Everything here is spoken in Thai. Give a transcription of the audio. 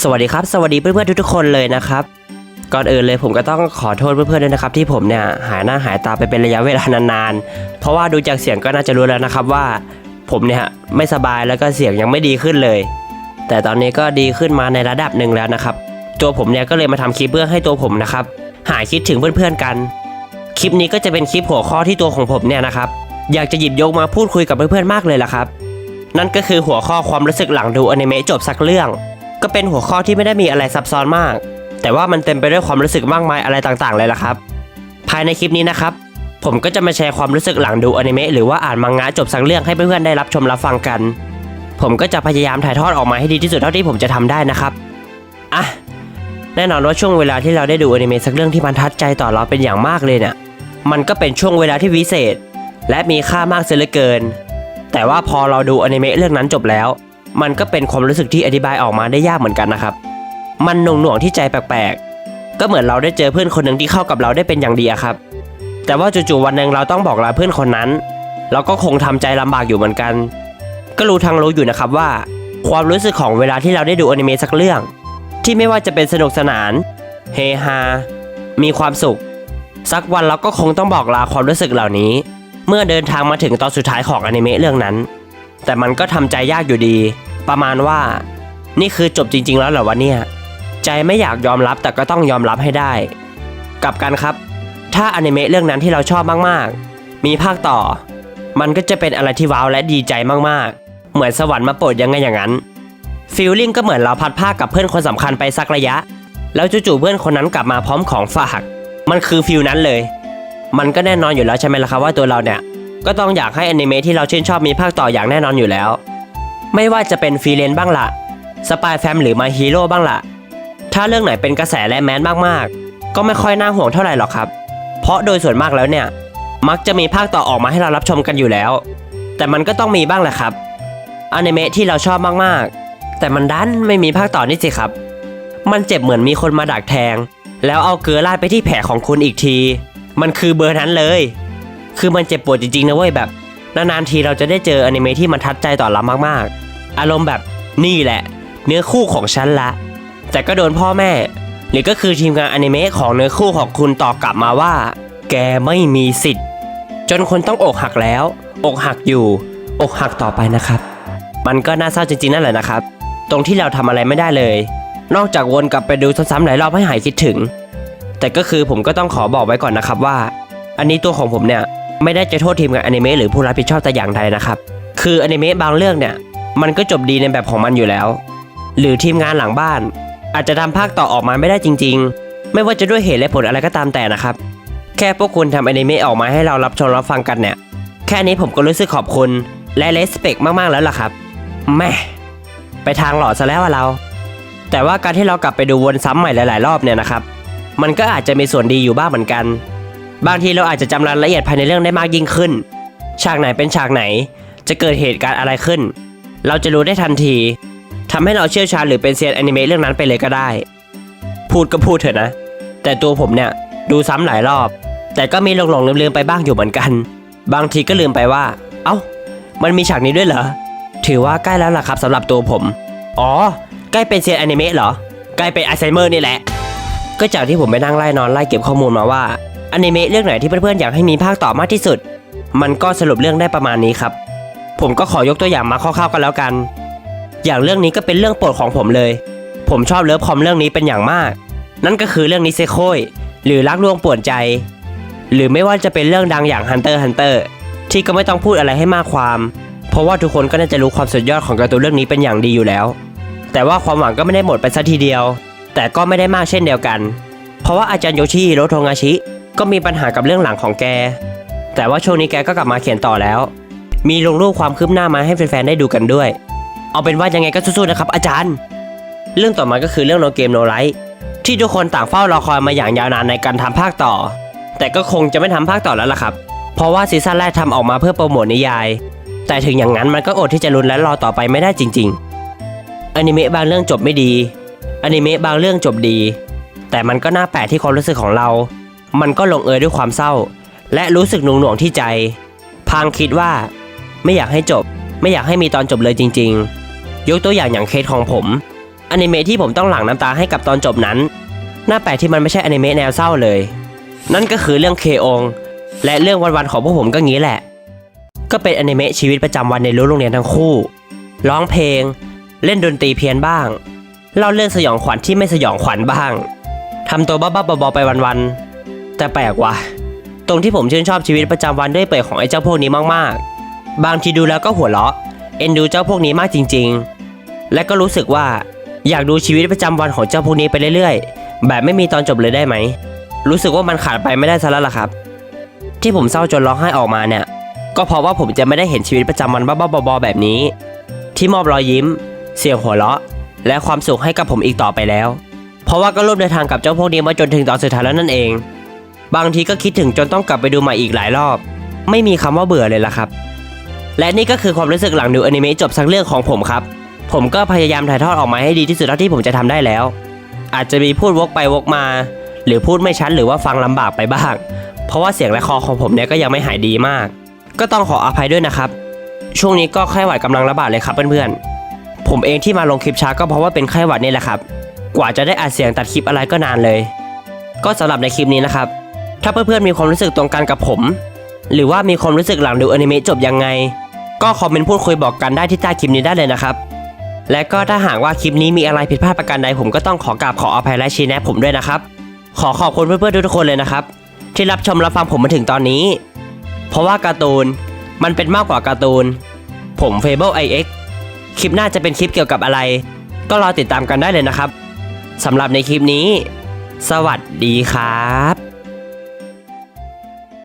สวัสดีครับ สวัสดีเพื่อนๆทุกๆคนเลยนะครับก่อนอื่นเลยผมก็ต้องขอโทษเพื่อนๆด้วยนะครับที่ผมเนี่ยหายหน้าหายตาไปเป็นระยะเวลานานๆ เพราะว่าดูจากเสียงก็น่าจะรู้แล้วนะครับว่า ผมเนี่ยไม่สบายแล้วก็เสียงยังไม่ดีขึ้นเลย แต่ตอนนี้ก็ดีขึ้นมาในระดับหนึ่งแล้วนะครับ ตัวผมเนี่ยก็เลยมาทำคลิปเพื่อให้ตัวผมนะครับหายคิดถึงเพื่อนๆกัน คลิปนี้ก็จะเป็นคลิปหัวข้อที่ตัวของผมเนี่ยนะครับอยากจะหยิบยกมาพูดคุยกับเพื่อนๆมากเลยล่ะครับ นั่นก็คือหัวข้อความรู้สึกหลังดูอนิเมะจบสักเรื่อง ก็เป็นหัวข้อที่ไม่ได้มีอะไรซับซ้อนมาก แต่ว่ามันเต็มไปด้วยความรู้สึกมากมายอะไรต่างๆเลยล่ะครับ ภายในคลิปนี้นะครับ ผมก็จะมาแชร์ความรู้สึกหลังดูอนิเมะหรือว่าอ่านมังงะจบสักเรื่องให้เพื่อนๆได้รับชมรับฟังกัน ผมก็จะพยายามถ่ายทอดออกมาให้ดีที่สุดเท่าที่ผมจะทำได้นะครับอะแน่นอนว่าช่วงเวลาที่เราได้ดูอนิเมะสักเรื่องที่มันทัดใจต่อเราเป็นอย่างมากเลยเนี่ยมันก็เป็นช่วงเวลาที่วิเศษ และมีค่ามากเสียเหลือเกิน แต่ว่าพอเราดูอนิเมะเรื่องนั้นจบแล้ว มันก็เป็นความรู้สึกที่อธิบายออกมาได้ยากเหมือนกันนะครับ มันหน่วงหน่วงที่ใจแปลกๆ ก็เหมือนเราได้เจอเพื่อนคนหนึ่งที่เข้ากับเราได้เป็นอย่างดีอะครับ แต่ว่าจู่ๆวันหนึ่งเราต้องบอกลาเพื่อนคนนั้น เราก็คงทำใจลำบากอยู่เหมือนกัน ก็รู้ทางรู้อยู่นะครับว่า ความรู้สึกของเวลาที่เราได้ดูอนิเมะสักเรื่อง ที่ไม่ว่าจะเป็นสนุกสนาน เฮฮา มีความสุข สักวันเราก็คงต้องบอกลาความรู้สึกเหล่านี้ เมื่อเดินทางมาถึงตอนสุดท้ายของอนิเมะเรื่องนั้น แต่มันก็ทำใจยากอยู่ดี ประมาณว่า นี่คือจบจริง ๆ แล้วเหรอวะเนี่ย ใจไม่อยากยอมรับแต่ก็ต้องยอมรับให้ได้ กลับกันครับ ถ้าอนิเมะเรื่องนั้นที่เราชอบมากๆ มีภาคต่อ มันก็จะเป็นอะไรที่ว้าวและดีใจมากๆ เหมือนสวรรค์มาโปรดยังไงอย่างนั้นฟีลลิ่งก็เหมือนเราพัดภาคกับเพื่อนคนสำคัญไปสักระยะ แล้วจู่ๆเพื่อนคนนั้นกลับมาพร้อมของฝาก มันคือฟีลนั้นเลย มันก็แน่นอนอยู่แล้วใช่ไหมล่ะครับว่าตัวเราเนี่ย ก็ต้องอยากให้อนิเมะที่เราชื่นชอบมีภาคต่ออย่างแน่นอนอยู่แล้ว ไม่ว่าจะเป็นฟรีเลนบ้างละสปายแฟมหรือมาฮีโร่บ้างละถ้าเรื่องไหนเป็นกระแสและแมสมากๆ ก็ไม่ค่อยน่าห่วงเท่าไหร่หรอกครับ เพราะโดยส่วนมากแล้วเนี่ย มักจะมีภาคต่อออกมาให้เรารับชมกันอยู่แล้ว แต่มันก็ต้องมีบ้างแหละครับอนิเมะที่เราชอบมากๆ แต่มันดันไม่มีภาคต่อนี่สิครับ มันเจ็บเหมือนมีคนมาดักแทง แล้วเอาเกลือราดไปที่แผลของคุณอีกที มันคือเบอร์นั้นเลย คือมันเจ็บปวดจริงๆนะเว้ยแบบนานๆทีเราจะได้เจออนิเมะที่มันทัดใจต่อเรามากๆ อารมณ์แบบนี่แหละ เนื้อคู่ของฉันละ แต่ก็โดนพ่อแม่ หรือก็คือทีมงานอนิเมะของเนื้อคู่ของคุณตอบกลับมาว่า แกไม่มีสิทธิ์ จนคนต้องอกหักแล้ว อกหักอยู่ อกหักต่อไปนะครับ มันก็น่าเศร้าจริงๆนั่นแหละนะครับ ตรงที่เราทำอะไรไม่ได้เลย นอกจากวนกลับไปดูซ้ำๆหลายรอบให้หายคิดถึง แต่ก็คือผมก็ต้องขอบอกไว้ก่อนนะครับว่า อันนี้ตัวของผมเนี่ย ไม่ได้จะโทษทีมงานอนิเมะหรือผู้รับผิดชอบแต่อย่างใดนะครับ คืออนิเมะบางเรื่องเนี่ย มันก็จบดีในแบบของมันอยู่แล้ว หรือทีมงานหลังบ้าน อาจจะทำภาคต่อออกมาไม่ได้จริง ๆ ไม่ว่าจะด้วยเหตุและผลอะไรก็ตามแต่นะครับ แค่พวกคุณทำอนิเมะออกมาให้เรารับชมรับฟังกันเนี่ย แค่นี้ผมก็รู้สึกขอบคุณและเลสเปกมากๆแล้วล่ะครับแม่ไปทางหล่อซะแล้วเรา แต่ว่าการที่เรากลับไปดูวนซ้ำใหม่หลาย ๆ รอบเนี่ยนะครับ มันก็อาจจะมีส่วนดีอยู่บ้างเหมือนกัน บางทีเราอาจจะจำรายละเอียดภายในเรื่องได้มากยิ่งขึ้น ฉากไหนเป็นฉากไหน จะเกิดเหตุการณ์อะไรขึ้น เราจะรู้ได้ทันทีทำให้เราเชี่ยวชาญหรือเป็นเซียนอนิเมะเรื่องนั้นไปเลยก็ได้ พูดก็พูดเถอะนะ แต่ตัวผมเนี่ยดูซ้ำหลายรอบ แต่ก็มีหลงๆลืมๆไปบ้างอยู่เหมือนกัน บางทีก็ลืมไปว่า เอ้า มันมีฉากนี้ด้วยเหรอ ถือว่าใกล้แล้วล่ะครับสำหรับตัวผม อ๋อ ใกล้เป็นเซียนอนิเมะเหรอ ใกล้เป็นอัลไซเมอร์นี่แหละ ก็จากที่ผมไปนั่งไล่นอนไล่เก็บข้อมูลมาว่า อนิเมะเรื่องไหนที่เพื่อนๆอยากให้มีภาคต่อมากที่สุด มันก็สรุปเรื่องได้ประมาณนี้ครับ ผมก็ขอยกตัวอย่างมาคร่าวๆกันแล้วกัน อย่างเรื่องนี้ก็เป็นเรื่องโปรดของผมเลย ผมชอบเลิฟคอมเรื่องนี้เป็นอย่างมาก นั่นก็คือเรื่องนิเซโคยหรือรักลวงป่วนใจ หรือไม่ว่าจะเป็นเรื่องดังอย่าง Hunter x Hunter ที่ก็ไม่ต้องพูดอะไรให้มากความ เพราะว่าทุกคนก็น่าจะรู้ความสุดยอดของการ์ตูนเรื่องนี้เป็นอย่างดีอยู่แล้ว แต่ว่าความหวังก็ไม่ได้หมดไปซะทีเดียว แต่ก็ไม่ได้มากเช่นเดียวกัน เพราะว่าอาจารย์โยชิฮิโรโทงาชิ ก็มีปัญหากับเรื่องหลังของแก แต่ว่าช่วงนี้แกก็กลับมาเขียนต่อแล้ว มีลงรูปความคืบหน้ามาให้แฟนๆได้ดูกันด้วย เอาเป็นว่ายังไงก็สู้ๆนะครับ อาจารย์ เรื่องต่อมาก็คือเรื่อง No Game No Life ที่ทุกคนต่างเฝ้ารอคอยมาอย่างยาวนานในการทำภาคต่อ แต่ก็คงจะไม่ทำภาคต่อแล้วล่ะครับ เพราะว่าซีซั่นแรกทำออกมาเพื่อโปรโมทนิยาย แต่ถึงอย่างนั้นมันก็อดที่จะลุ้นและรอต่อไปไม่ได้จริงๆอนิเมะบางเรื่องจบไม่ดีอนิเมะบางเรื่องจบดี แต่มันก็น่าแปลกที่ความรู้สึกของเรา มันก็ลงเอยด้วยความเศร้า และรู้สึกหน่วงหน่วงที่ใจพางคิดว่า ไม่อยากให้จบ ไม่อยากให้มีตอนจบเลยจริง ๆ ยกตัวอย่างอย่างเคสของผมอนิเมะที่ผมต้องหลั่งน้ำตาให้กับตอนจบนั้น น่าแปลกที่มันไม่ใช่อนิเมะแนวเศร้าเลย นั่นก็คือเรื่องเคองและเรื่องวันๆของพวกผมก็งี้แหละ ก็เป็นอนิเมะชีวิตประจำวันในรั้วโรงเรียนทั้งคู่ ร้องเพลง เล่นดนตรีเพี้ยนบ้าง เล่าเรื่องสยองขวัญที่ไม่สยองขวัญบ้างทำตัวบ้าๆบอๆไปวันๆ แต่แปลกว่ะ ตรงที่ผมชื่นชอบชีวิตประจำวันด้วยเปื่อยของไอ้เจ้าพวกนี้มากๆ บางทีดูแล้วก็หัวเราะ เอ็นดูเจ้าพวกนี้มากจริง ๆ และก็รู้สึกว่าอยากดูชีวิตประจำวันของเจ้าพวกนี้ไปเรื่อยๆ แบบไม่มีตอนจบเลยได้ไหม รู้สึกว่ามันขาดไปไม่ได้ซะแล้วล่ะครับ ที่ผมเศร้าจนร้องไห้ออกมาเนี่ย ก็เพราะว่าผมจะไม่ได้เห็นชีวิตประจำวันบ้าๆบอๆแบบนี้ ที่มอบรอยยิ้ม เสียงหัวเราะ และความสุขให้กับผมอีกต่อไปแล้ว เพราะว่าก็ร่วมเดินทางกับเจ้าพวกนี้มาจนถึงตอนสุดท้ายแล้วนั่นเอง บางทีก็คิดถึงจนต้องกลับไปดูใหม่อีกหลายรอบ ไม่มีคำว่าเบื่อเลยล่ะครับ และนี่ก็คือความรู้สึกหลังดูอนิเมะจบสักเรื่องของผมครับ ผมก็พยายามถ่ายทอดออกมาให้ดีที่สุดเท่าที่ผมจะทำได้แล้ว อาจจะมีพูดวกไปวกมา หรือพูดไม่ชัดหรือว่าฟังลำบากไปบ้าง เพราะว่าเสียงและคอของผมเนี่ยก็ยังไม่หายดีมาก ก็ต้องขออภัยด้วยนะครับ ช่วงนี้ก็ไข้หวัดกำลังระบาดเลยครับเพื่อนๆ ผมเองที่มาลงคลิปช้าก็เพราะว่าเป็นไข้หวัดนี่แหละครับ กว่าจะได้อัดเสียงตัดคลิปอะไรก็นานเลย ก็สำหรับในคลิปนี้นะครับ ถ้าเพื่อนๆมีความรู้สึกตรงกันกับผม หรือว่ามีความรู้สึกหลังดูอนิเมะจบยังไง ก็คอมเมนต์พูดคุยบอกกันได้ที่ใต้คลิปนี้ได้เลยนะครับ และก็ถ้าหากว่าคลิปนี้มีอะไรผิดพลาดประการใดผมก็ต้องขอกราบขออภัยและชี้แนะผมด้วยนะครับ ขอขอบคุณเพื่อนๆทุกคนเลยนะครับ ที่รับชมรับฟังผมมาถึงตอนนี้ เพราะว่าการ์ตูนมันเป็นมากกว่าการ์ตูน ผม Fable IX คลิปหน้าจะเป็นคลิปเกี่ยวกับอะไร ก็รอติดตามกันได้เลยนะครับสำหรับในคลิปนี้ สวัสดีครับ